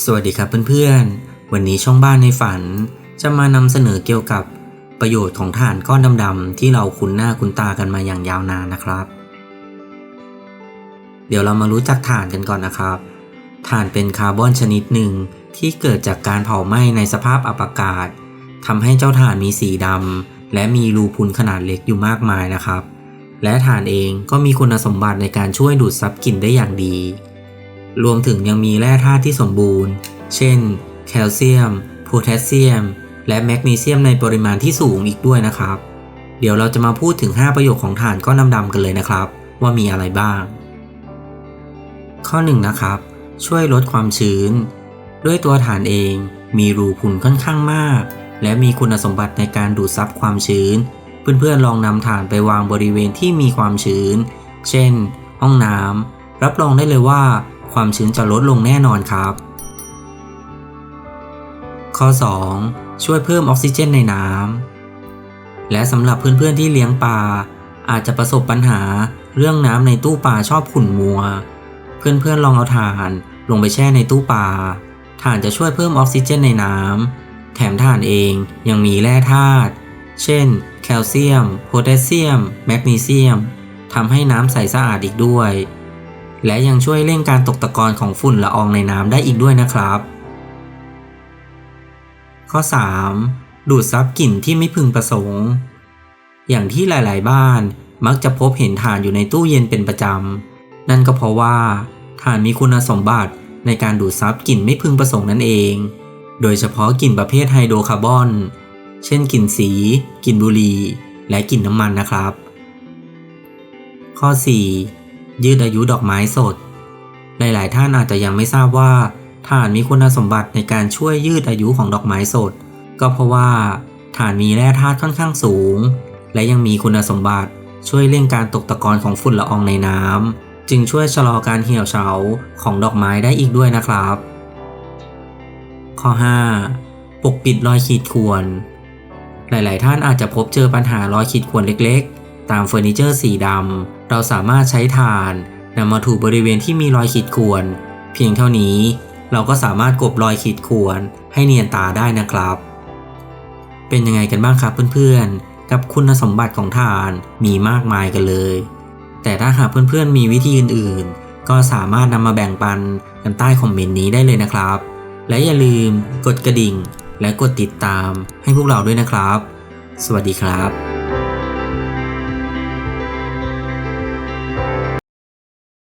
สวัสดีครับเพื่อนๆ วันนี้ช่องบ้านในฝัน จะมานำเสนอเกี่ยวกับประโยชน์ของถ่านก้อนดำๆที่เราคุ้นหน้าคุ้นตากันมาอย่างยาวนานนะครับ เดี๋ยวเรามารู้จักถ่านกันก่อนนะครับ ถ่านเป็นคาร์บอนชนิดหนึ่งที่เกิดจากการเผาไหม้ในสภาพอับอากาศทำให้เจ้าถ่านมีสีดำและมีรูพุนขนาดเล็กอยู่มากมายนะครับ และถ่านเองก็มีคุณสมบัติในการช่วยดูดซับกลิ่นได้อย่างดี รวมถึงยังมีแร่ธาตุที่สมบูรณ์ เช่น แคลเซียม โพแทสเซียม และแมกนีเซียมในปริมาณที่สูงอีกด้วยนะครับ เดี๋ยวเราจะมาพูดถึง 5 ประโยชน์ของถ่านก้อนดำๆกันเลยนะครับ ว่ามีอะไรบ้าง ข้อ1นะครับ ช่วยลดความชื้น ด้วยตัวถ่านเองมีรูพุนค่อนข้างมาก และมีคุณสมบัติในการดูดซับความชื้น เพื่อนๆลองนำถ่านไปวางบริเวณที่มีความชื้น เช่น ห้องน้ำรับรองได้เลยว่า ความชื้นจะลดลงแน่นอนครับ ข้อ 2 ช่วยเพิ่มออกซิเจนในน้ำและสำหรับเพื่อนๆที่เลี้ยงปลาอาจจะประสบปัญหาเรื่องน้ำในตู้ปลาชอบขุ่นมัว เพื่อนๆลองเอาถ่านลงไปแช่ในตู้ปลาถ่านจะช่วยเพิ่มออกซิเจนในน้ำแถมถ่านเองยังมีแร่ธาตุเช่น แคลเซียม โพแทสเซียม แมกนีเซียมทำให้น้ำใสสะอาดอีกด้วย และยังช่วยเร่งการตกตะกอนของฝุ่นละอองในน้ำได้อีกด้วยนะครับ ข้อ 3. ดูดซับกลิ่นที่ไม่พึงประสงค์ อย่างที่หลาย ๆ บ้านมักจะพบเห็นถ่านอยู่ในตู้เย็นเป็นประจำ นั่นก็เพราะว่าถ่านมีคุณสมบัติในการดูดซับกลิ่นไม่พึงประสงค์นั่นเอง โดยเฉพาะกลิ่นประเภทไฮโดรคาร์บอน เช่นกลิ่นสี กลิ่นบุหรี่ และกลิ่นน้ำมันนะครับ ข้อ 4. ยืดอายุดอกไม้สด หลาย ๆ ท่านอาจจะยังไม่ทราบว่าถ่านมีคุณสมบัติในการช่วยยืดอายุของดอกไม้สด ก็เพราะว่าถ่านมีแร่ธาตุค่อนข้างสูง และยังมีคุณสมบัติช่วยเร่งการตกตะกอนของฝุ่นละอองในน้ำจึงช่วยชะลอการเหี่ยวเฉาของดอกไม้ได้อีกด้วยนะครับ ข้อ 5. ปกปิดรอยขีดข่วน หลาย ๆ ท่านอาจจะพบเจอปัญหารอยขีดข่วนเล็ก ๆ ตามเฟอร์นิเจอร์สีดำ เราสามารถใช้ถ่านนำมาถูบริเวณที่มีรอยขีดข่วน เพียงเท่านี้เราก็สามารถกบรอยขีดข่วนให้เนียนตาได้นะครับ เป็นยังไงกันบ้างครับเพื่อนๆ กับคุณสมบัติของถ่านมีมากมายกันเลย แต่ถ้าหากเพื่อนๆมีวิธีอื่นๆ ก็สามารถนำมาแบ่งปันกันใต้คอมเมนต์นี้ได้เลยนะครับ และอย่าลืมกดกระดิ่งและกดติดตามให้พวกเราด้วยนะครับ สวัสดีครับ